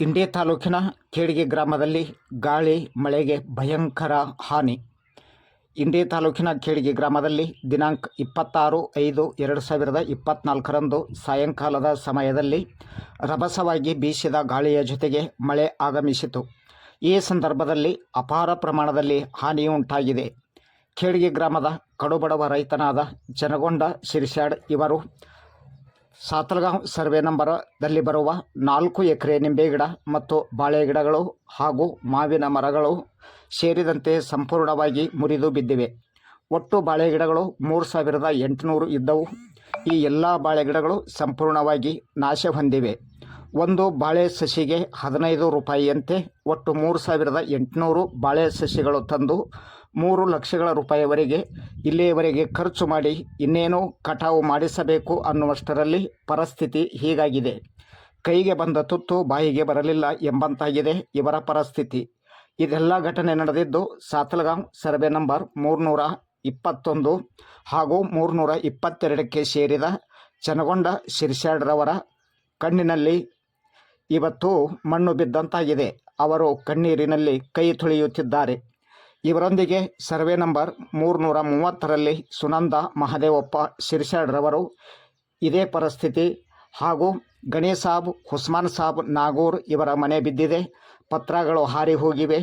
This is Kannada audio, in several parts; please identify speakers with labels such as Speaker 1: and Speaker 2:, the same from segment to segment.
Speaker 1: ಇಂಡಿ ತಾಲೂಕಿನ ಕೇಡಿಗೆ ಗ್ರಾಮದಲ್ಲಿ ಗಾಳಿ, ಮಳೆಗೆ ಭಯಂಕರ ಹಾನಿ. ಇಂಡಿ ತಾಲೂಕಿನ ಕೇಡಿಗೆ ಗ್ರಾಮದಲ್ಲಿ ದಿನಾಂಕ ಇಪ್ಪತ್ತಾರು ಐದು ಎರಡು ಸಾವಿರದ ಇಪ್ಪತ್ತ್ನಾಲ್ಕರಂದು ಸಾಯಂಕಾಲದ ಸಮಯದಲ್ಲಿ ರಭಸವಾಗಿ ಬೀಸಿದ ಗಾಳಿಯ ಜೊತೆಗೆ ಮಳೆ ಆಗಮಿಸಿತು. ಈ ಸಂದರ್ಭದಲ್ಲಿ ಅಪಾರ ಪ್ರಮಾಣದಲ್ಲಿ ಹಾನಿಯುಂಟಾಗಿದೆ. ಖೇಡಿಗೆ ಗ್ರಾಮದ ಕಡುಬಡವ ರೈತನಾದ ಜನಗೊಂಡ ಶಿರ್ಷಾಡ್ ಇವರು ಸಾತಲಗಾಂವ್ ಸರ್ವೆ ನಂಬರದಲ್ಲಿ ಬರುವ ನಾಲ್ಕು ಎಕರೆ ನಿಂಬೆ ಗಿಡ ಮತ್ತು ಬಾಳೆ ಗಿಡಗಳು ಹಾಗೂ ಮಾವಿನ ಮರಗಳು ಸೇರಿದಂತೆ ಸಂಪೂರ್ಣವಾಗಿ ಮುರಿದು ಬಿದ್ದಿವೆ. ಒಟ್ಟು ಬಾಳೆ ಗಿಡಗಳು ಮೂರು ಸಾವಿರದ ಎಂಟುನೂರು ಇದ್ದವು. ಈ ಎಲ್ಲ ಬಾಳೆ ಗಿಡಗಳು ಸಂಪೂರ್ಣವಾಗಿ ನಾಶ ಹೊಂದಿವೆ. ಒಂದು ಬಾಳೆ ಸಸಿಗೆ ಹದಿನೈದು ರೂಪಾಯಿಯಂತೆ ಒಟ್ಟು ಮೂರು ಸಾವಿರದ ಎಂಟುನೂರು ಬಾಳೆ ಸಸಿಗಳು ತಂದು ಮೂರು ಲಕ್ಷಗಳ ರೂಪಾಯಿವರೆಗೆ ಇಲ್ಲಿಯವರೆಗೆ ಖರ್ಚು ಮಾಡಿ ಇನ್ನೇನು ಕಟಾವು ಮಾಡಿಸಬೇಕು ಅನ್ನುವಷ್ಟರಲ್ಲಿ ಪರಿಸ್ಥಿತಿ ಹೀಗಾಗಿದೆ. ಕೈಗೆ ಬಂದ ತುತ್ತು ಬಾಯಿಗೆ ಬರಲಿಲ್ಲ ಎಂಬಂತಾಗಿದೆ ಇವರ ಪರಿಸ್ಥಿತಿ. ಇದೆಲ್ಲ ಘಟನೆ ನಡೆದಿದ್ದು ಸಾತಲಗಾಂ ಸರ್ವೆ ನಂಬರ್ ಮೂರುನೂರ ಇಪ್ಪತ್ತೊಂದು ಹಾಗೂ ಮೂರುನೂರ ಇಪ್ಪತ್ತೆರಡಕ್ಕೆ ಸೇರಿದ ಚನಗೊಂಡ ಶಿರ್ಷಾಡ್ರವರ ಕಣ್ಣಿನಲ್ಲಿ ಇವತ್ತು ಮಣ್ಣು ಬಿದ್ದಂತಾಗಿದೆ. ಅವರು ಕಣ್ಣೀರಿನಲ್ಲಿ ಕೈ ತೊಳೆಯುತ್ತಿದ್ದಾರೆ. ಇವರೊಂದಿಗೆ ಸರ್ವೆ ನಂಬರ್ ಮೂರುನೂರ ಮೂವತ್ತರಲ್ಲಿ ಸುನಂದ ಮಹದೇವಪ್ಪ ಶಿರ್ಷಾಡ್ರವರು ಇದೇ ಪರಿಸ್ಥಿತಿ. ಹಾಗೂ ಗಣೇಶ್ ಸಾಬ್, ಹುಸ್ಮಾನ್ ಸಾಬ್, ನಾಗೂರ್ ಇವರ ಮನೆ ಬಿದ್ದಿದೆ. ಪತ್ರಗಳು ಹಾರಿ ಹೋಗಿವೆ.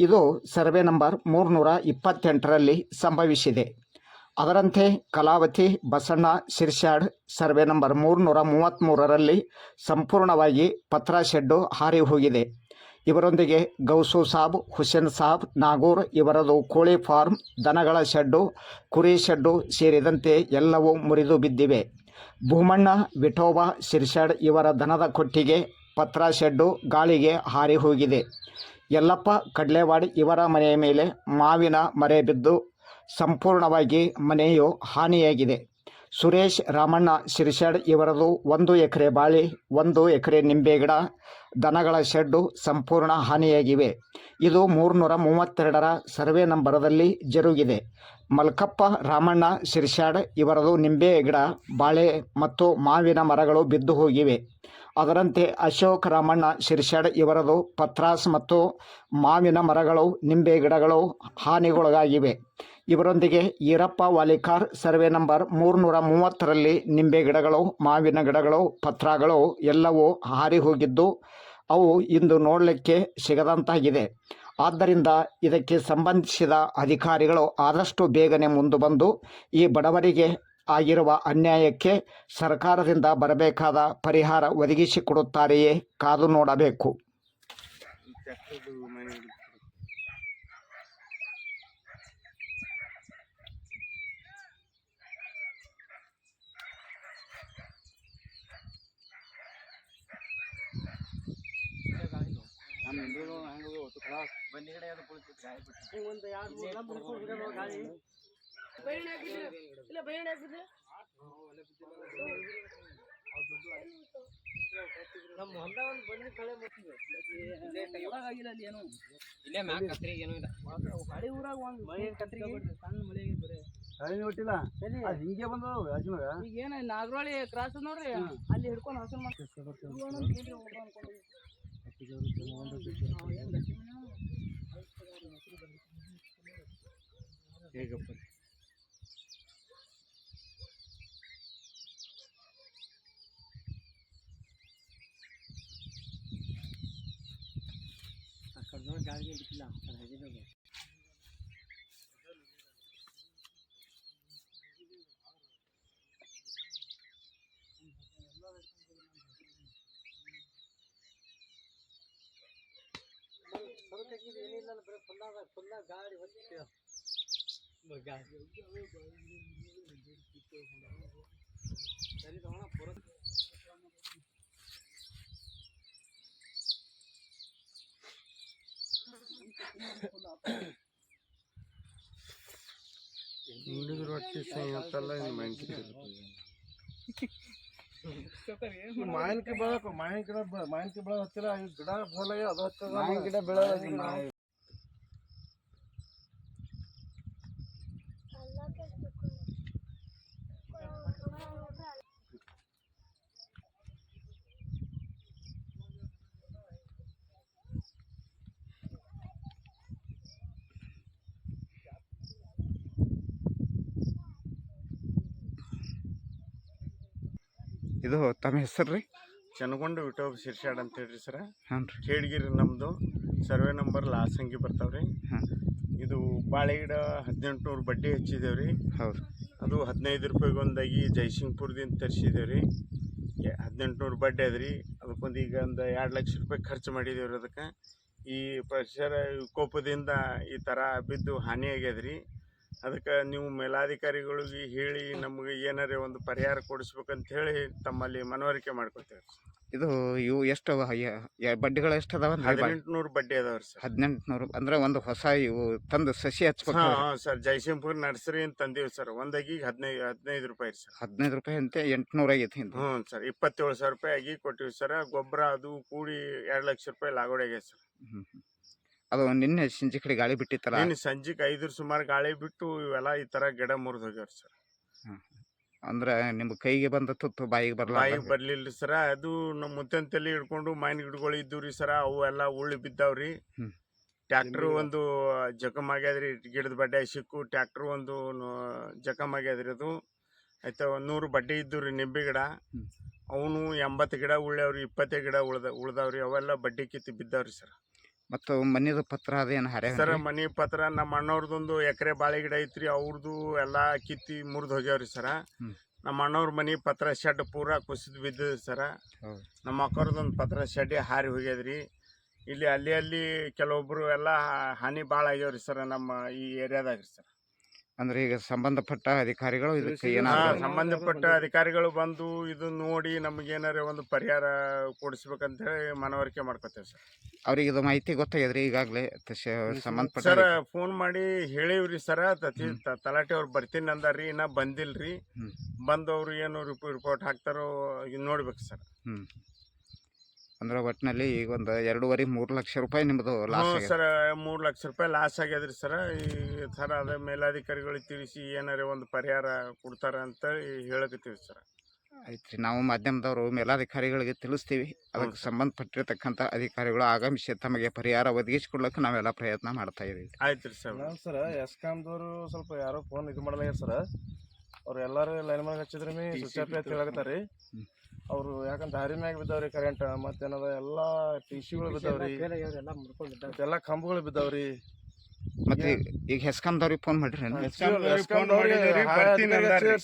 Speaker 1: ಇದು ಸರ್ವೆ ನಂಬರ್ ಮೂರುನೂರ ಇಪ್ಪತ್ತೆಂಟರಲ್ಲಿ ಸಂಭವಿಸಿದೆ. ಅದರಂತೆ ಕಲಾವತಿ, ಬಸಣ್ಣ ಶಿರ್ಷಾಡ್ ಸರ್ವೆ ನಂಬರ್ ಮೂರುನೂರ ಮೂವತ್ತ್ಮೂರರಲ್ಲಿ ಸಂಪೂರ್ಣವಾಗಿ ಪತ್ರ ಶೆಡ್ಡು ಹಾರಿ ಹೋಗಿದೆ. ಇವರೊಂದಿಗೆ ಗೌಸು ಸಾಬ್, ಹುಸೇನ್ ಸಾಬ್, ನಾಗೂರ್ ಇವರದು ಕೋಳಿ ಫಾರ್ಮ್, ದನಗಳ ಶೆಡ್ಡು, ಕುರಿ ಶೆಡ್ಡು ಸೇರಿದಂತೆ ಎಲ್ಲವೂ ಮುರಿದು ಬಿದ್ದಿವೆ. ಭೂಮಣ್ಣ, ವಿಠೋಬಾ, ಶಿರ್ಷಡ್ ಇವರ ದನದ ಕೊಟ್ಟಿಗೆ ಪತ್ರ ಶೆಡ್ಡು ಗಾಳಿಗೆ ಹಾರಿ ಹೋಗಿದೆ. ಯಲ್ಲಪ್ಪ, ಕಡ್ಲೆವಾಡ್ ಇವರ ಮನೆಯ ಮೇಲೆ ಮಾವಿನ ಮರೆ ಬಿದ್ದು ಸಂಪೂರ್ಣವಾಗಿ ಮನೆಯು ಹಾನಿಯಾಗಿದೆ. ಸುರೇಶ್ ರಾಮಣ್ಣ ಶಿರ್ಷಾಡ್ ಇವರದು ಒಂದು ಎಕರೆ ಬಾಳೆ, ಒಂದು ಎಕರೆ ನಿಂಬೆ ಗಿಡ, ದನಗಳ ಶೆಡ್ಡು ಸಂಪೂರ್ಣ ಹಾನಿಯಾಗಿವೆ. ಇದು ಮೂರುನೂರ ಮೂವತ್ತೆರಡರ ಸರ್ವೆ ನಂಬರದಲ್ಲಿ ಜರುಗಿದೆ. ಮಲ್ಕಪ್ಪ ರಾಮಣ್ಣ ಶಿರ್ಷಾಡ್ ಇವರದು ನಿಂಬೆ ಗಿಡ, ಬಾಳೆ ಮತ್ತು ಮಾವಿನ ಮರಗಳು ಬಿದ್ದು ಹೋಗಿವೆ. ಅದರಂತೆ ಅಶೋಕ್ ರಾಮಣ್ಣ ಶಿರ್ಷಾಡ್ ಇವರದು ಪತ್ರಾಸ್ ಮತ್ತು ಮಾವಿನ ಮರಗಳು, ನಿಂಬೆ ಗಿಡಗಳು ಹಾನಿಗೊಳಗಾಗಿವೆ. ಇವರೊಂದಿಗೆ ಈರಪ್ಪ ವಾಲಿಕಾರ್, ಸರ್ವೆ ನಂಬರ್ ಮೂರುನೂರ ಮೂವತ್ತರಲ್ಲಿ ನಿಂಬೆ ಗಿಡಗಳು, ಮಾವಿನ ಗಿಡಗಳು, ಪತ್ರಗಳು ಎಲ್ಲವೂ ಹಾರಿ ಹೋಗಿದ್ದು ಅವು ಇಂದು ನೋಡಲಿಕ್ಕೆ ಸಿಗದಂತಾಗಿದೆ. ಆದ್ದರಿಂದ ಇದಕ್ಕೆ ಸಂಬಂಧಿಸಿದ ಅಧಿಕಾರಿಗಳು ಆದಷ್ಟು ಬೇಗನೆ ಮುಂದೆ ಬಂದು ಈ ಬಡವರಿಗೆ ಆಗಿರುವ ಅನ್ಯಾಯಕ್ಕೆ ಸರ್ಕಾರದಿಂದ ಬರಬೇಕಾದ ಪರಿಹಾರ ಒದಗಿಸಿಕೊಡುತ್ತಾರೆಯೇ ಕಾದು ನೋಡಬೇಕು.
Speaker 2: ಇಲ್ಲ ಬೈರಣೆ ಹಾಕಿದ್ರೆ? ನಮ್ಮ ಹೊಲ ಒಂದು ಬಂದು ಕಳೆ ಆಗಿಲ್ಲ ಅಲ್ಲಿ ಏನು.
Speaker 3: ಇಲ್ಲೇ ಮ್ಯಾಲ ಕತ್ರಿ ಏನೂ ಇಲ್ಲ.
Speaker 2: ಹಳಿ ಊರಾಗ ಒಂದು ಮಳೆ ಕತ್ರಿ ಸಣ್ಣ ಮಳೆ ಬರೀ?
Speaker 4: ಅದು ಹಿಂಗೆ ಬಂದವು ರಾಜಮಗ.
Speaker 2: ಈಗ ಏನ ನಾಗರಹೊಳಿ ಕ್ರಾಸ್ ನೋಡ್ರಿ? ಅಲ್ಲಿ ಹಿಡ್ಕೊಂಡು ಹಸನ್
Speaker 4: ಹೇಗಪ್ಪ
Speaker 2: ಗಾಳಿಗೆ ಬಿಟ್ಟಿಲ್ಲ ಹಾಗೆ ಏನಿಲ್ಲ ಬರೀ ಫುಲ್ಲಾದ ಫುಲ್ಲ ಗಾಡಿ ಹೊತ್ತಿತ್ತು ಗಾಡಿ ಸರಿ ತಗೋಣ ಪೂರ
Speaker 4: ಹುಡುಗರು ಒಟ್ಟಿ ಮತ್ತೆಲ್ಲ ಮಾವಿನಕಾಯಿ ಮಾವಿನಕಾಯಿ ಬೆಳಕ ಮಾವಿನ ಗಿಡ ಮಾವಿನಕಾಯಿ ಬೆಳ ಹತ್ತಿರ ಈ ಗಿಡ ಬೋಲಾಗಿ ಅದು ಹತ್ತದ ಮಾವಿನ ಗಿಡ ಬೆಳೆದ
Speaker 5: ಇದು ತಮ್ಮ ಹೆಸರು ರೀ?
Speaker 4: ಚನಗೊಂಡು ವಿಟೋಬ್ ಶಿರ್ಷಾಡ್ ಅಂತ ಹೇಳ್ರಿ ಸರ.
Speaker 5: ಹಾಂ ರೀ.
Speaker 4: ಖೇಡ್ಗಿರಿ ನಮ್ಮದು ಸರ್ವೆ ನಂಬರ್ ಲಾಸಂಗಿ ಬರ್ತಾವ್ರಿ
Speaker 5: ಹಾಂ.
Speaker 4: ಇದು ಬಾಳೆಗಿಡ ಹದಿನೆಂಟು ನೂರು ಬಡ್ಡಿ ಹಚ್ಚಿದೇವ್ರಿ
Speaker 5: ಹೌದು.
Speaker 4: ಅದು ಹದಿನೈದು ರೂಪಾಯಿಗೆ ಒಂದಾಗಿ ಜೈಸಿಂಗ್ಪುರದಿಂದ ತರಿಸಿದೇವ್ರಿ ಹದಿನೆಂಟು ನೂರು ಬಡ್ಡಿ ಅದ್ರಿ ಅದಕ್ಕೊಂದು ಈಗ ಒಂದು ಎರಡು ಲಕ್ಷ ರೂಪಾಯಿ ಖರ್ಚು ಮಾಡಿದೇವ್ರಿ ಅದಕ್ಕೆ. ಈ ಪರಿಸರ ಕೋಪದಿಂದ ಈ ಥರ ಬಿದ್ದು ಹಾನಿ ಆಗ್ಯದ್ರಿ ಅದಕ್ಕೆ ನೀವು ಮೇಲಾಧಿಕಾರಿಗಳಿಗೆ ಹೇಳಿ ನಮಗೆ ಏನಾರೇ ಒಂದು ಪರಿಹಾರ ಕೊಡಿಸ್ಬೇಕಂತ ಹೇಳಿ ತಮ್ಮಲ್ಲಿ ಮನವರಿಕೆ ಮಾಡ್ಕೊತೇವೆ
Speaker 5: ಇದು ಇವು ಎಷ್ಟು ಬಡ್ಡಿಗಳು ಎಷ್ಟು ಅದಾವ
Speaker 4: ಹದಿನೆಂಟು ನೂರು ಬಡ್ಡಿ ಅದಾವ ಸರ್.
Speaker 5: ಹದಿನೆಂಟು ನೂರು ಅಂದ್ರೆ ಒಂದು ಹೊಸ ಇವು ತಂದು ಸಸಿ ಹಚ್ಬೇಕು
Speaker 4: ಹಾಂ ಸರ್. ಜೈಸಿಂಪುರ್ ನರ್ಸರಿ ಅಂತ ತಂದೀವಿ ಸರ್. ಒಂದಾಗಿ ಹದಿನೈದು ಹದಿನೈದು ರೂಪಾಯಿ ಸರ್.
Speaker 5: ಹದಿನೈದು ರೂಪಾಯಿ ಅಂತೆ ಎಂಟುನೂರ ಆಗೈತಿ
Speaker 4: ಹ್ಞೂ ಸರ್. ಇಪ್ಪತ್ತೇಳು ಸಾವಿರ ರೂಪಾಯಿ ಆಗಿ ಕೊಟ್ಟಿವಿ ಸರ್. ಗೊಬ್ಬರ ಅದು ಕೂಡಿ ಎರಡು ಲಕ್ಷ ರೂಪಾಯಿ ಲಾಗೋಡಿ ಆಗ್ಯದ ಸರ್.
Speaker 5: ಹ್ಮ್. ಅದು ನಿನ್ನೆ ಸಂಜೆ ಕಡೆ ಗಾಳಿ ಬಿಟ್ಟಿತ್ತಲ್ಲ?
Speaker 4: ಸಂಜೆ ಸಂಜೆಗೆ ಐದರ ಸುಮಾರು ಗಾಳಿ ಬಿಟ್ಟು ಇವೆಲ್ಲ ಈ ಥರ ಗಿಡ ಮುರಿದು ಹೋಗ್ಯಾವ ಸರ್.
Speaker 5: ಅಂದ್ರೆ ನಿಮ್ಮ ಕೈಗೆ ಬಂದ ತುತ್ತು ಬಾಯಿಗೆ ಬರಲ್ಲ
Speaker 4: ಬಾಯಿಗೆ ಬರ್ಲಿಲ್ಲ ಸರ. ಅದು ನಮ್ಮ ಮುತ್ತಿನ ತಲೆ ಹಿಡ್ಕೊಂಡು ಮಾವಿನ ಗಿಡಗಳು ಇದ್ದು ರೀ ಸರ. ಅವು ಎಲ್ಲ ಉಳ್ಳಿ ಬಿದ್ದಾವ್ರಿ.
Speaker 5: ಹ್ಮ್.
Speaker 4: ಟ್ಯಾಕ್ಟರ್ ಒಂದು ಜಖಮ್ ಆಗ್ಯಾದ್ರಿ. ಗಿಡದ ಬಡ್ಡೆ ಸಿಕ್ಕು ಟ್ಯಾಕ್ಟರ್ ಒಂದು ನ- ಜಖಮ್ ಆಗ್ಯಾದ್ರಿ ಅದು. ಆಯ್ತಾ ಒಂದು ನೂರು ಬಡ್ಡೆ ಇದ್ದು ರೀ ನಿಂಬೆ ಗಿಡ.
Speaker 5: ಹ್ಮ್.
Speaker 4: ಅವನು ಎಂಬತ್ತು ಗಿಡ ಉಳ್ಯಾವ್ರಿ ಇಪ್ಪತ್ತೇ ಗಿಡ ಉಳ್ದ ಉಳ್ದಾವ್ರಿ. ಅವೆಲ್ಲ ಬಡ್ಡಿ ಕಿತ್ತು ಬಿದ್ದಾವ್ರಿ ಸರ್.
Speaker 5: ಮತ್ತು ಮನೆದು ಪತ್ರ ಅದೇನು ಹರೇ
Speaker 4: ಸರ್ ಮನಿ ಪತ್ರ ನಮ್ಮ ಅಣ್ಣವ್ರದೊಂದು ಎಕರೆ ಬಾಳೆ ಗಿಡ ಐತ್ರಿ ಅವ್ರದ್ದು ಎಲ್ಲ ಕಿತ್ತಿ ಮುರಿದು ಹೋಗ್ಯಾವ್ರಿ ಸರ. ನಮ್ಮ ಅಣ್ಣವ್ರ ಮನಿ ಪತ್ರ ಶೆಡ್ ಪೂರ ಕುಸಿದು ಬಿದ್ದ ಸರ. ನಮ್ಮ ಅಕ್ಕವ್ರದೊಂದು ಪತ್ರ ಶೆಡ್ ಹಾರಿ ಹೋಗ್ಯದ್ರಿ. ಇಲ್ಲಿ ಅಲ್ಲಿ ಅಲ್ಲಿ ಕೆಲವೊಬ್ರು ಎಲ್ಲ ಹಾನಿ ಭಾಳ ಆಗ್ಯಾವ್ರಿ ಸರ್ ನಮ್ಮ ಈ ಏರಿಯಾದಾಗ ಸರ್.
Speaker 5: ಅಂದ್ರೆ ಈಗ ಸಂಬಂಧಪಟ್ಟ ಅಧಿಕಾರಿಗಳು ಇದಕ್ಕೆ
Speaker 4: ಹಾ,
Speaker 5: ಏನಾದ್ರು
Speaker 4: ಸಂಬಂಧಪಟ್ಟ ಅಧಿಕಾರಿಗಳು ಬಂದು ಇದು ನೋಡಿ ನಮಗೇನಾರ ಒಂದು ಪರಿಹಾರ ಕೊಡಿಸ್ಬೇಕಂತ ಹೇಳಿ ಮನವರಿಕೆ ಮಾಡ್ಕೊತೇವೆ ಸರ್.
Speaker 5: ಅವ್ರಿಗೆ ಇದು ಮಾಹಿತಿ ಗೊತ್ತಾಗ್ಯದ್ರಿ ಈಗಾಗಲೇ. ಸಂಬಂಧಪಟ್ಟ
Speaker 4: ಸರ್ ಫೋನ್ ಮಾಡಿ ಹೇಳಿವ್ರಿ ಸರ. ತತಿ ತಲಾಟೆ ಅವ್ರು ಬರ್ತೀನಿ ಅಂದಾರ್ರಿ ಇನ್ನ ಬಂದಿಲ್ರಿ. ಬಂದವ್ರು ಏನು ರಿಪೋರ್ಟ್ ಹಾಕ್ತಾರೋ ಈಗ ನೋಡ್ಬೇಕು ಸರ್.
Speaker 5: ಹ್ಮ್. ಅಂದ್ರೆ ಒಟ್ಟಿನಲ್ಲಿ ಈಗ ಒಂದು ಎರಡೂವರೆ ಮೂರು ಲಕ್ಷ ರೂಪಾಯಿ ನಿಮ್ಮದು ಲಾಸ್
Speaker 4: ಹ್ಞೂ ಸರ್ ಮೂರು ಲಕ್ಷ ರೂಪಾಯಿ ಲಾಸ್ ಆಗ್ಯದ್ರಿ ಸರ್. ಈ ಸರ್ ಅದೇ ಮೇಲಾಧಿಕಾರಿಗಳಿಗೆ ತಿಳಿಸಿ ಏನಾರ ಒಂದು ಪರಿಹಾರ ಕೊಡ್ತಾರ ಅಂತ ಹೇಳಕತ್ತೀವಿ ಸರ್.
Speaker 5: ರೀ ನಾವು ಮಾಧ್ಯಮದವರು ಮೇಲಾಧಿಕಾರಿಗಳಿಗೆ ತಿಳಿಸ್ತೀವಿ. ಅದಕ್ಕೆ ಸಂಬಂಧಪಟ್ಟಿರ್ತಕ್ಕಂಥ ಅಧಿಕಾರಿಗಳು ಆಗಮಿಸಿ ತಮಗೆ ಪರಿಹಾರ ಒದಗಿಸಿಕೊಡ್ಲಿಕ್ಕೆ ನಾವೆಲ್ಲ ಪ್ರಯತ್ನ ಮಾಡ್ತಾ ಇದೀವಿ
Speaker 4: ಆಯ್ತು ರೀ ಸರ್
Speaker 6: ಸರ್ ಎಸ್ ಎಸ್ಕಾಮ್ದವರು ಸ್ವಲ್ಪ ಯಾರೋ ಫೋನ್ ಇದು ಮಾಡಲ್ಲ ಸರ್. ಅವ್ರು ಎಲ್ಲರೂ ಲೈನ್ ಮ್ಯಾಗ ಹಚ್ಚಿದ್ರಿ ಸ್ವಿಚ್ ಆಫ್ ಅಂತ ಹೇಳಕತ್ತಾರಿ
Speaker 5: ಹ್ಮ್.
Speaker 6: ಅವ್ರು ಯಾಕಂತ ದಾರಿ ಮ್ಯಾಗ ಬಿದ್ದಾವ್ರಿ ಕರೆಂಟ್ ಮತ್ತೇನದ ಎಲ್ಲಾ ಟಿ ಸಿಗಳು ಬಿದ್ದಾವ್ರಿ.
Speaker 7: ಎಲ್ಲ
Speaker 6: ಕಂಬಗಳು ಬಿದ್ದಾವ್ರಿ.
Speaker 5: ಮತ್ತೆ ಈಗ ಹೆಸ್ಕಂದವ್ರಿಗೆ ಫೋನ್ ಮಾಡಿರಿ.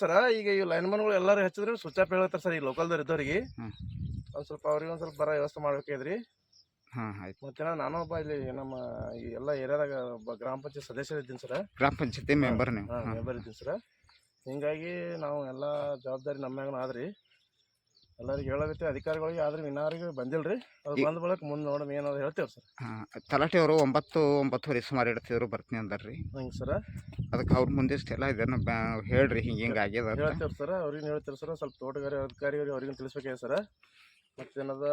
Speaker 6: ಸರ ಈಗ ಈ ಲೈನ್ ಮನ್ಗಳು ಎಲ್ಲಾರು ಹಚ್ಚಿದ್ರೆ ಸ್ವಿಚ್ ಆಫ್ ಹೇಳತ್ತಾರ ಸರ್ ಈ ಲೋಕಲ್ದವ್ರು ಇದ್ದವ್ರಿಗೆ. ಒಂದ್ ಸ್ವಲ್ಪ ಅವ್ರಿಗೆ ಒಂದ್ ಸ್ವಲ್ಪ ಬರ ವ್ಯವಸ್ಥೆ ಮಾಡ್ಬೇಕಿದ್ರಿ.
Speaker 5: ಮತ್ತೆ ಆಯ್ತು.
Speaker 6: ಮತ್ತೇನ ನಾನು ಒಬ್ಬ ಇಲ್ಲಿ ನಮ್ಮ ಈ ಎಲ್ಲ ಏರಿಯಾದಾಗ ಒಬ್ಬ ಗ್ರಾಮ ಪಂಚಾಯತ್ ಸದಸ್ಯರು ಇದ್ದೀನಿ ಸರ್.
Speaker 5: ಗ್ರಾಮ ಪಂಚಾಯತಿ ಮೆಂಬರ್ ನೀವು.
Speaker 6: ಮೆಂಬರ್ ಇದ್ದೀವಿ ಸರ್. ಹಿಂಗಾಗಿ ನಾವು ಎಲ್ಲ ಜವಾಬ್ದಾರಿ ನಮ್ಮ ಮ್ಯಾಗನ ಆದ್ರಿ. ಎಲ್ಲರಿಗೆ ಹೇಳೋದೈತಿ ಅಧಿಕಾರಿಗಳಿಗೆ ಆದ್ರೆ ಇನ್ನಾರಿಗೆ ಬಂದಿಲ್ರಿ. ಅದು
Speaker 5: ಈ-
Speaker 6: ಬಂದ ಬಳಕ ಮುಂದೆ ನೋಡಮ್ ಏನಾದ್ರು ಹೇಳ್ತೇವೆ ಸರ್.
Speaker 5: ಹಾಂ ತಲಾಟೆಯವರು ಒಂಬತ್ತು ಒಂಬತ್ತುವರೆ ಸುಮಾರು ಇಡ್ತಿದ್ರು ಬರ್ತೀನಿ ಅಂದಾರ್ರಿ.
Speaker 6: ಹಂಗೆ ಸರ್.
Speaker 5: ಅದಕ್ಕೆ ಅವ್ರ ಮುಂದೆ ಇಷ್ಟೆಲ್ಲ ಇದನ್ನು ಬ್ಯಾ ಹೇಳ್ರಿ ಹಿಂಗೆ ಹಿಂಗೆ ಆಗ್ಯದ ಅಂತ.
Speaker 6: ಹೇಳ್ತೇವೆ ಸರ್ ಅವ್ರಿಗೆ ಹೇಳ್ತೇವೆ ಸರ್ ಸ್ವಲ್ಪ ತೋಟಗಾರಿ ಅಧಿಕಾರಿಗಳಿಗೆ ಅವ್ರಿಗೆ ತಿಳಿಸ್ಬೇಕೇ ಸರ್. ಮತ್ತೇನದ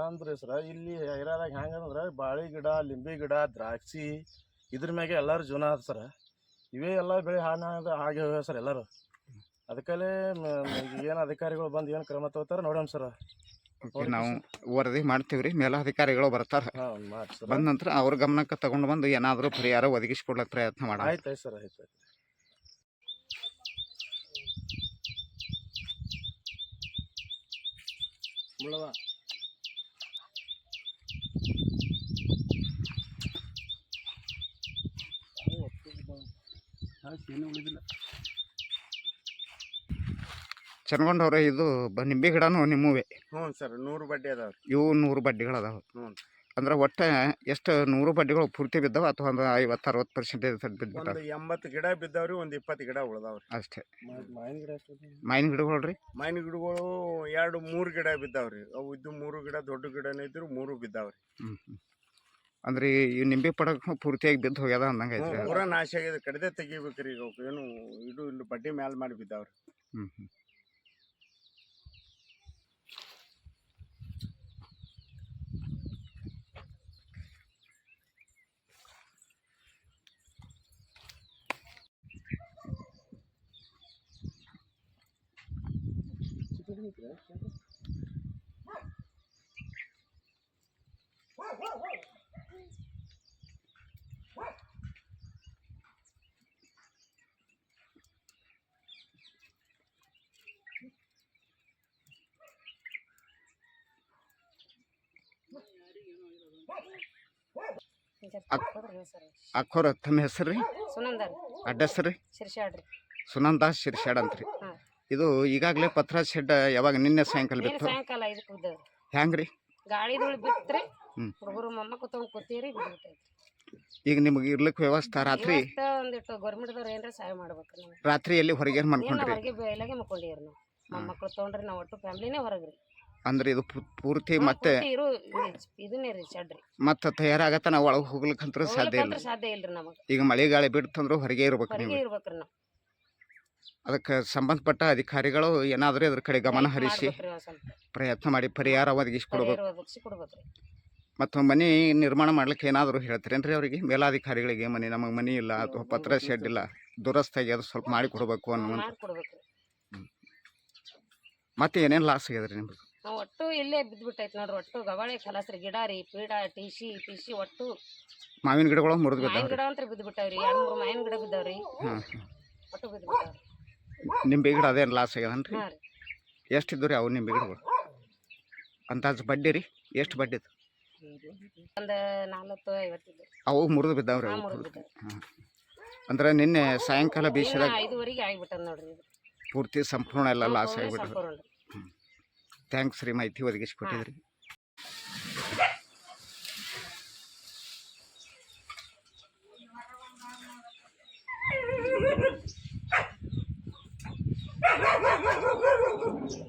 Speaker 6: ಅಂದ್ರೆ ಸರ್ ಇಲ್ಲಿ ಏರಿಯಾದಾಗ ಹೆಂಗಂದ್ರೆ ಬಾಳೆ ಗಿಡ ಲಿಂಬೆ ಗಿಡ ದ್ರಾಕ್ಷಿ ಇದ್ರ ಮ್ಯಾಗೆ ಎಲ್ಲರೂ ಜೀವನ ಅದ ಸರ್. ಇವೇ ಎಲ್ಲ ಬೆಳೆ ಹಾನಿ ಆದ ಹಾಗೆ ಹೋಗ್ಯಾವ ಸರ್ ಎಲ್ಲರೂ. ಅದಕ್ಕಲ್ಲೇ ಏನು ಅಧಿಕಾರಿಗಳು ಬಂದು ಏನು ಕ್ರಮ ತಗೋತಾರೆ ನೋಡೋಣ ಸರ್.
Speaker 5: ಓಕೆ ನಾವು ವರದಿ ಮಾಡ್ತೀವಿ ರೀ ಮೇಲಾಧಿಕಾರಿಗಳು ಬರ್ತಾರೆ. ಬಂದ ನಂತರ ಅವ್ರ ಗಮನಕ್ಕೆ ತಗೊಂಡು ಬಂದು ಏನಾದರೂ ಪರಿಹಾರ ಒದಗಿಸ್ಕೊಡ್ಲಿಕ್ಕೆ ಪ್ರಯತ್ನ ಮಾಡ
Speaker 6: ಆಯ್ತು ಸರ್ ಆಯ್ತು
Speaker 7: ಏನು ಉಳಿದಿಲ್ಲ.
Speaker 5: ಚನ್ಗೊಂಡವ್ರೆ ಇದು ಬ ನಿಂಬೆ ಗಿಡನೂ ನಿಮ್ಮವೇ.
Speaker 4: ಹ್ಞೂ ಸರ್ ನೂರು ಬಡ್ಡಿ ಅದಾವೆ
Speaker 5: ಇವು ನೂರು ಬಡ್ಡಿಗಳು ಅದಾವೆ.
Speaker 4: ಹ್ಞೂ
Speaker 5: ಅಂದ್ರೆ ಒಟ್ಟು ಎಷ್ಟು ನೂರು ಬಡ್ಡಿಗಳು ಪೂರ್ತಿ ಬಿದ್ದಾವ ಅಥವಾ ಒಂದು ಐವತ್ತು ಅರವತ್ತು ಪರ್ಸೆಂಟ್
Speaker 4: ಒಂದು
Speaker 5: ಬಿದ್ದುಬಿಟ್ಟಾವೆ?
Speaker 4: ಎಂಬತ್ತು ಗಿಡ ಬಿದ್ದಾವ್ರಿ ಒಂದು ಇಪ್ಪತ್ತು ಗಿಡ ಉಳ್ದಾವ್ರಿ
Speaker 5: ಅಷ್ಟೇ.
Speaker 6: ಮಾವಿನ
Speaker 5: ಗಿಡಗಳು ರೀ?
Speaker 4: ಮಾವಿನ ಗಿಡಗಳು ಎರಡು ಮೂರು ಗಿಡ ಬಿದ್ದಾವ್ರಿ ಅವು ಇದ್ದು ಮೂರು ಗಿಡ ದೊಡ್ಡ ಗಿಡನೇ ಇದ್ರು ಮೂರು ಬಿದ್ದಾವ್ರಿ
Speaker 5: ಹ್ಞೂ ಹ್ಞೂ ಅಂದ್ರೆ ಈ ನಿಂಬೆ ಪಡಕ್ಕೆ ಪೂರ್ತಿಯಾಗಿ ಬಿದ್ದು ಹೋಗ್ಯದ ಅಂದಂಗೆ
Speaker 4: ಹ್ಞೂ,
Speaker 5: ಐತ್ರಿ
Speaker 4: ಪೂರಾ ನಾಶ ಆಗಿದೆ ಕಡಿದೆ ತೆಗಿಬೇಕ್ರಿ ಈಗ ಏನು ಇದು ಇಲ್ಲಿ ಬಡ್ಡಿ ಮ್ಯಾಲ ಮಾಡಿ ಬಿದ್ದಾವ್ರಿ
Speaker 5: ಹ್ಞೂ ಹ್ಞೂ ಅಕ್ಕೋರ ತಮ್ಮ ಹೆಸರು ರೀ?
Speaker 2: ಸುನಂದ
Speaker 5: ಅಡ್ಡ ಹೆಸರು ರೀ ಶಿರ್ಷಾಡ್ ಶಿರ್ಷಾಡ್ ಅಂತ
Speaker 2: ರೀ.
Speaker 5: ಇದು ಈಗಾಗಲೇ ಪತ್ರ ಶೆಡ್ ಯಾವಾಗ ನಿನ್ನೆ ಸಾಯಂಕಾಲ
Speaker 2: ಏನು
Speaker 5: ಬಿತ್ತು?
Speaker 2: ಸಾಯಂಕಾಲ ಇದಕ್ಕೆ ಬಿದ್ದವ್ರಿ
Speaker 5: ಹ್ಯಾಂಗ್ ರೀ
Speaker 2: ಗಾಳಿದೊಳಗೆ ಬಿತ್ರಿ
Speaker 5: ಹ್ಮ್.
Speaker 2: ಹುಡುಗರು ಕೂತೀರಿ ಬಿದ್ಬಿಟ್ಟೈತಿ
Speaker 5: ಈಗ ನಿಮಗೆ ಇರ್ಲಿಕ್ಕೆ ವ್ಯವಸ್ಥೆ ರಾತ್ರಿ?
Speaker 2: ಇವತ್ತ ಒಂದಿಟ್ಟು ಗೌರ್ಮೆಂಟ್ದವ್ರು ಏನ್ರ ಸಹಾಯ ಮಾಡ್ಬೇಕು ನಮ್ಗೆ.
Speaker 5: ರಾತ್ರಿ ಎಲ್ಲಿ ಹೊರಗೆ
Speaker 2: ಏನ್
Speaker 5: ಮಾಡ್ಕೊಂಡ್ರಿ
Speaker 2: ಹೊರಗೆ ಬೇಲಾಗೆ ಮಕ್ಕೊಂಡಿವ್ರಿ ನಾವು. ಮೊಮ್ಮಕ್ಳು ತೊಗೊಂಡ್ರಿ ನಾವು ಒಟ್ಟು ಫ್ಯಾಮ್ಲಿನೇ ಹೊರಗ್ರಿ.
Speaker 5: ಅಂದ್ರೆ ಇದು ಪು- ಪೂರ್ತಿ ಮತ್ತೆ
Speaker 2: ಪೂರ್ತಿ ಇರು ಇದನ್ನೇ ರೀ ಶೆಡ್ ರೀ
Speaker 5: ಮತ್ತೆ ತಯಾರಾಗತ್ತ ನಾವು ಒಳಗೆ ಹೋಗ್ಲಿಕ್ಕಂತೂ ಸಾಧ್ಯ ಇಲ್ಲ
Speaker 2: ಹೋಗ್ಲಿಕ್ಕಂತ್ರ ಸಾಧ್ಯ ಇಲ್ರಿ ನಮಗೆ.
Speaker 5: ಈಗ ಮಳೆ ಗಾಳಿ ಬಿಡ್ತಂದ್ರೆ ಹೊರಗೆ ಇರ್ಬೇಕು
Speaker 2: ಹೊರಗೆ
Speaker 5: ನೀವು.
Speaker 2: ಇರ್ಬೇಕ್ರಿ ನಾವು.
Speaker 5: ಅದಕ್ಕೆ ಸಂಬಂಧಪಟ್ಟ ಅಧಿಕಾರಿಗಳು ಏನಾದರೂ ಇದ್ರ ಕಡೆ ಗಮನ ಹರಿಸಿ ಪ್ರಯತ್ನ ಮಾಡಿ ಪರಿಹಾರ ಒದಗಿಸಿ ಕೊಡ್ಬೇಕು ಮತ್ತು ಮನೆ ನಿರ್ಮಾಣ ಮಾಡ್ಲಿಕ್ಕೆ ಏನಾದರೂ ಹೇಳ್ತೀರೇನ್ರಿ ಅವರಿಗೆ? ಮೇಲಾಧಿಕಾರಿಗಳಿಗೆ ಮನೆ ನಮಗೆ ಮನೆ ಇಲ್ಲ ಅಥವಾ ಪತ್ರ ಶೆಡ್ ಇಲ್ಲ. ದುರಸ್ತಾಗಿ ಅದು ಸ್ವಲ್ಪ ಮಾಡಿ ಕೊಡಬೇಕು ಅನ್ನುವಂಥ ಮತ್ತೆ ಏನೇನು ಲಾಸ್ ಆಗ್ಯದ್ರಿ ನಿಮ್ದು?
Speaker 2: ಒಟ್ಟು ಇಲ್ಲೇ ಬಿದ್ದ್ಬಿಟ್ಟೈತಿ ನೋಡ್ರಿ ಒಟ್ಟು ಗವಾಳೆ ಕಲಸ್ರಿ ಗಿಡ ರೀ ಪೀಡ ಟಿಸಿ ಪಿಸಿ ಒಟ್ಟು
Speaker 5: ಮಾವಿನ ಗಿಡಗಳು ಮುರಿದು
Speaker 2: ಮಾವಿನ ಗಿಡ ಅಂತ ಬಿದ್ದು ಬಿಟ್ಟಾವ್ರಿ ಎರಡು ಮೂರು ಮಾವಿನ ಗಿಡ ಬಿದ್ದಾವ್ರಿ. ಒಟ್ಟು ಬಿದ್ದು ಬಿಟ್ಟಾವ್ರಿ
Speaker 5: ನಿಂಬೆ ಗಿಡ ಅದೇನು ಲಾಸ್
Speaker 2: ಆಗ್ಯದನ್ ರೀ.
Speaker 5: ಎಷ್ಟು ಇದ್ದು ರೀ ಅವು ನಿಂಬೆ ಗಿಡಗಳು? ಅಂದಾಜು ಬಡ್ಡಿ ರೀ ಎಷ್ಟು ಬಡ್ಡಿ ಇತ್ತು
Speaker 2: ಒಂದು ನಾಲ್ವತ್ತು
Speaker 5: ಅವು ಮುರಿದು ಬಿದ್ದಾವ್ರಿ ಅಂದ್ರೆ ನಿನ್ನೆ ಸಾಯಂಕಾಲ
Speaker 2: ಬೀಸಿದ
Speaker 5: ಬೀಸಿದಾಗ
Speaker 2: ಐದುವರೆಗೆ ಆಗಿಬಿಟ್ಟದ ನೋಡ್ರಿ ಇದು.
Speaker 5: ಪೂರ್ತಿ ಸಂಪೂರ್ಣ ಎಲ್ಲ ಲಾಸ್
Speaker 2: ಆಗಿಬಿಟ್ಟು
Speaker 5: ಆಗಿಬಿಟ್ರಿ ಥ್ಯಾಂಕ್ಸ್ ರೀ ಮಾಹಿತಿ ಒದಗಿಸಿ ಕೊಟ್ಟಿದ್ರಿ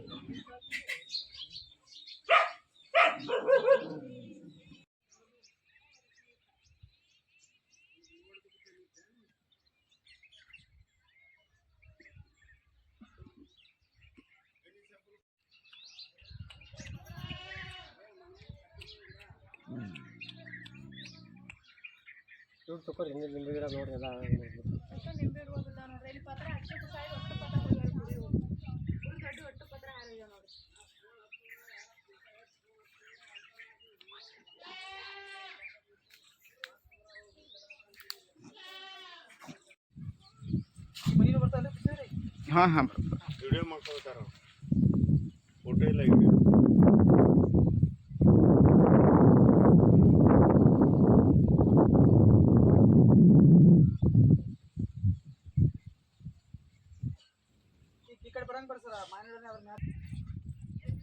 Speaker 2: ದುಡ್ಡು ತಗೋರಿ ನಿಂಬೆ ಗಿಡ ನೋಡ್ರಿ ಎಲ್ಲ
Speaker 5: ಹಾಂ ಹಾಂ
Speaker 4: ವಿಡಿಯೋ ಮಾಡ್ಕೊಳ್ತಾರ ಫೋಟೋ ಇಲ್ಲ ವಿಡಿಯೋ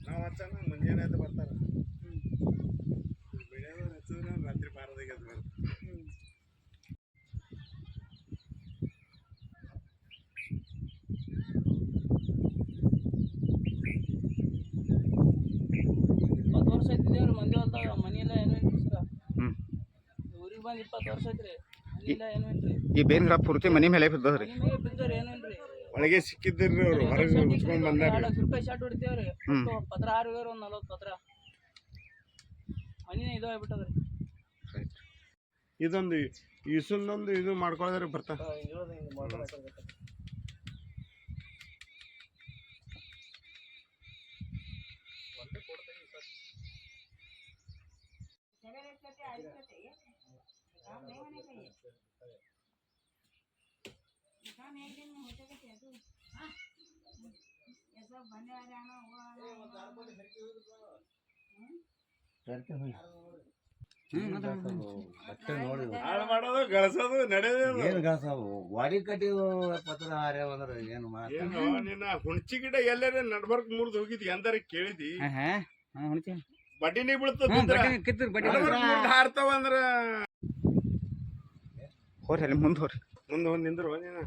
Speaker 4: ನಾವು ಹಚ್ಚನ ಮುಂಜಾನೆ ಎದ್ದು ಬರ್ತಾರ ಬೆಳೆದವ್ರು ಹಚ್ಚಿದ್ರೆ ರಾತ್ರಿ ಬಾರದಾಗ ಎದ್ದು ಬರ್ತಾರೆ
Speaker 2: ಇಪ್ಪತ್ತು ವರ್ಷ ಐತಿ ದೇವ್ರಿ ಮಂದಿ ಹೊಲ್ದಾಗ ಮನಿ ಇಲ್ಲ ಏನೂ ಇಲ್ರಿ ಸರ
Speaker 5: ಹ್ಮ್.
Speaker 2: ಊರಿಗೆ ಬಂದು ಇಪ್ಪತ್ತು ವರ್ಷ ಐತ್ರಿ ಮನಿ ಇಲ್ಲ ಏನೂ ಇಲ್ರಿ.
Speaker 5: ಈ ಬೇನ್ ಗಿಡ ಪೂರ್ತಿ ಮನೆ ಮೇಲೆ ಬಿದ್ದದ್ರಿ.
Speaker 2: ಮನಿ ಮೇಲೆ ಬಿದ್ದವ್ರಿ ಏನೂ ಇಲ್ರಿ.
Speaker 4: ಒಳಗೆ ಸಿಕ್ಕಿದ್ರಿ ಅವರು ಹೊರಗೆ ಉಚ್ಕೊಂಡ್ ಬಂದಾರ
Speaker 2: ಎರಡು ಲಕ್ಷ ರೂಪಾಯಿ ಶಾರ್ಟ್ ಹೊಡಿತೇವ್ರಿ.
Speaker 5: ಹ್ಮ್.
Speaker 2: ಒಟ್ಟು ಪತ್ರ ಆರು ಬೇರೆ ಒಂದು ನಲ್ವತ್ತು ಪತ್ರ. ಇದು ಆಗ್ಬಿಟ್ಟದ್ರಿ.
Speaker 4: ಇದೊಂದು ಇಸುಲ್ನೊಂದು ಇದು ಮಾಡ್ಕೊಳ್ಳೋದ್ರೆ ಬರ್ತಾ. ಹಾಳು ಮಾಡೋದು ಗಳಸೋದು ನಡೆಯೋದು
Speaker 8: ಏನು ಗಾಸವು? ವಾಡಿ ಕಟ್ಟಿದು ಪತ್ರ ಏನು ಮಾತು?
Speaker 4: ಏನು ನಿನ್ನ ಹುಣ್ಚಿ ಗಿಡ ಎಲ್ಲಾರ ನಡ್ಬರ್ಕ್ ಮುರಿದು ಹೋಗಿದ್ ಅಂದಾರ ಕೇಳಿದಿ ಬಡ್ಡಿನೇ ಬೀಳ್ತದ. ಹಾರ್ತಾವ ಅಂದ್ರ?
Speaker 5: ಹೋರಿ ಅಲ್ಲಿ ಮುಂದೆ ಹೋರಿ.
Speaker 4: ಮುಂದೆ ಹೋಗಿ ನಿಂದ್ರು ನೀನ.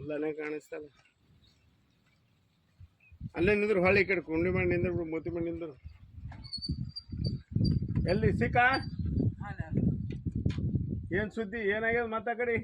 Speaker 4: ಇಲ್ಲನೇ ಕಾಣಿಸ್ತಲ್ಲ. ಅಲ್ಲೇ ನಿಂದ್ರು ಹೊಳ್ಳಿ ಈ ಕಡೆ ಕುಂಡಿ ಮಾಡಿ ನಿಂದ್ರು ಮೋತಿ ಮೂತಿ ಮಾಡಿ ನಿಂದ್ರು. ಎಲ್ಲಿ ಸಿಕ್ಕ? ಏನ್ ಸುದ್ದಿ? ಏನಾಗ್ಯದ ಮತ್ತ ಕಡೆ?